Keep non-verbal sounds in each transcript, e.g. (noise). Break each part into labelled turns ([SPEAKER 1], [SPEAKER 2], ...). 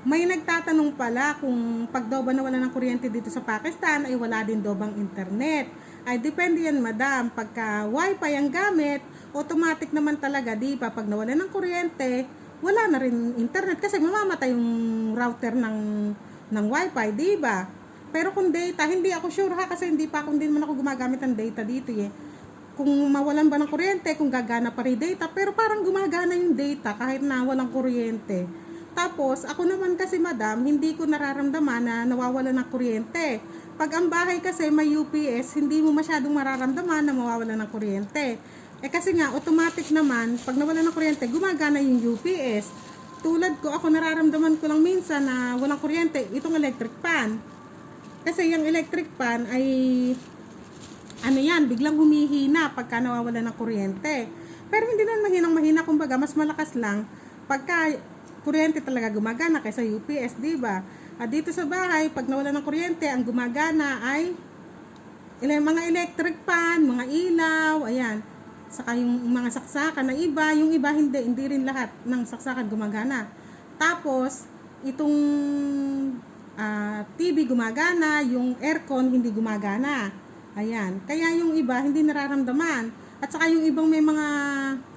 [SPEAKER 1] May nagtatanong pala kung pag daw ba nawala ng kuryente dito sa Pakistan ay wala din daw bang internet. Ay depende yan madam. Pagka wifi ang gamit, automatic naman talaga di pa pag nawala ng kuryente, wala na rin internet kasi mamamatay yung router ng ng wifi, di ba? Pero kung data, hindi ako sure ha kasi hindi pa ako hindi naman ako gumagamit ng data dito eh. Kung mawalan ba ng kuryente, kung gagana pa rin data, pero parang gumagana yung data kahit na walang kuryente. Tapos, ako naman kasi madam, hindi ko nararamdaman na nawawala ng kuryente. Pag ang bahay kasi may UPS, hindi mo masyadong mararamdaman na mawawala ng kuryente. Eh kasi nga, automatic naman, pag nawala ng kuryente, gumagana yung UPS. Tulad ko, ako nararamdaman ko lang minsan na walang kuryente, itong electric fan. Kasi yung electric fan ay ano yan, biglang humihina pagka nawawala ng kuryente. Pero hindi naman mahinang mahina, kumbaga mas malakas lang pagka kuryente talaga gumagana kaysa UPS, di ba? At dito sa bahay, pag nawala ng kuryente, ang gumagana ay ilang mga electric fan, mga ilaw, ayan. Saka yung mga saksakan na iba, yung iba hindi, hindi rin lahat ng saksakan gumagana. Tapos, itong ah, TV gumagana, yung aircon hindi gumagana. Ayan. Kaya yung iba hindi nararamdaman. At saka yung ibang may mga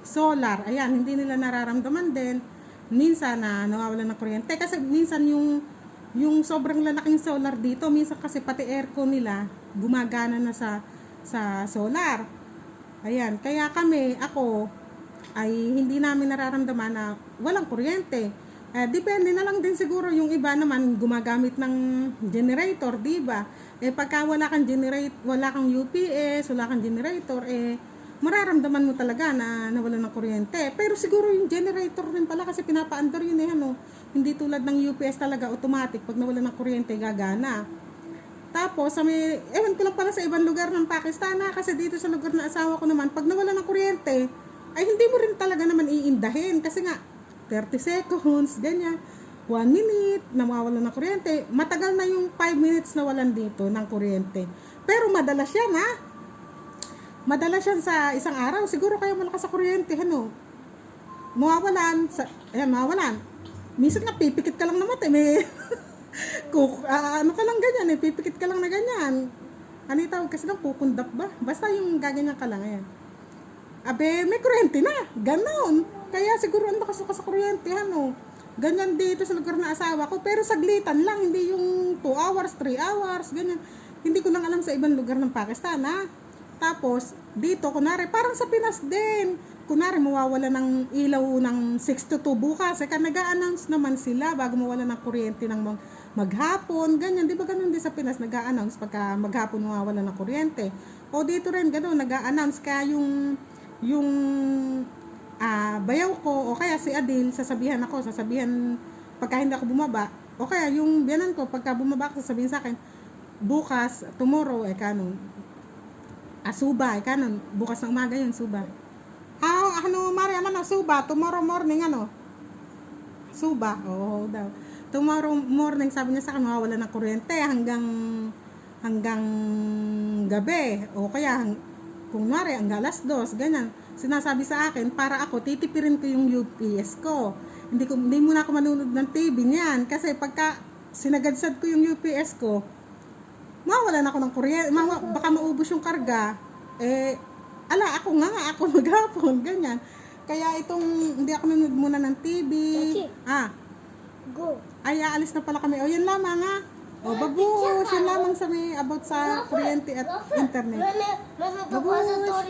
[SPEAKER 1] solar, ayan, hindi nila nararamdaman din. Minsan na nawawalan ng kuryente. Kasi minsan yung yung sobrang lalaking solar dito, minsan kasi pati aircon nila gumagana na sa sa solar. Ayan, kaya kami, ako, ay hindi namin nararamdaman na walang kuryente. Eh, depende na lang din siguro yung iba naman gumagamit ng generator, di ba? Eh pagka wala kang generate, wala kang UPS, wala kang generator, eh mararamdaman mo talaga na nawala ng kuryente. Pero siguro yung generator rin pala kasi pinapaandar yun eh, ano? Hindi tulad ng UPS talaga automatic pag nawala ng kuryente gagana. Tapos, sa may, ewan ko lang pala sa ibang lugar ng Pakistan na kasi dito sa lugar na asawa ko naman, pag nawala ng kuryente, ay hindi mo rin talaga naman iindahin kasi nga, 30 seconds, ganyan. 1 minute na mawawala ng kuryente. Matagal na yung 5 minutes na walan dito ng kuryente. Pero madalas yan ha. Madalas yan sa isang araw. Siguro kaya malakas sa kuryente, ano. Mawawalan. Sa, ayan, mawawalan. Minsan nga, pipikit ka lang naman eh. May, (laughs) Kuk, ah, ano ka lang ganyan eh, pipikit ka lang na ganyan. Ano yung tawag kasi lang, kukundap ba? Basta yung gaganyan ka lang, ayan. Abe, may kuryente na. Ganon. Kaya siguro ang lakas ka sa kuryente, ano. Ganyan dito sa lugar na asawa ko. Pero saglitan lang, hindi yung 2 hours, 3 hours, ganyan. Hindi ko lang alam sa ibang lugar ng Pakistan, ha. Tapos, dito, kunwari, parang sa Pinas din. Kunwari, mawawala ng ilaw ng 6 to 2 bukas. Saka nag-a-announce naman sila bago mawala ng kuryente ng mag maghapon, ganyan. Di ba ganun din sa Pinas, nag-a-announce pagka maghapon mawawala ng kuryente. O dito rin, ganun, nag-a-announce. Kaya yung, yung ah bayaw ko, o kaya si Adil, sasabihan ako, sasabihan, pagka hindi ako bumaba, o kaya yung biyanan ko, pagka bumaba ako, sasabihin sa akin, bukas, tomorrow, eh kanon, ah, suba, kanon, bukas ng umaga yun, suba. Ah, ano, Mariam, ano, suba, tomorrow morning, ano, suba, oo daw. Tomorrow morning, sabi niya sa akin, mawawala ng kuryente hanggang, hanggang gabi, o kaya, kung mare, hanggang alas dos, ganyan. Sinasabi sa akin, para ako, titipirin ko yung UPS ko. Hindi, ko, hindi muna ako manunod ng TV niyan. Kasi pagka sinagadsad ko yung UPS ko, mawalan ako ng kuryente, mawa, baka maubos yung karga, eh, ala, ako nga ako (laughs) maghapon, ganyan. Kaya itong, hindi ako nanonood muna ng TV. Ah,
[SPEAKER 2] Go.
[SPEAKER 1] ay, aalis na pala kami. O, yan lamang ha. O, babush, yan lamang sa may about sa kuryente at internet. Babush.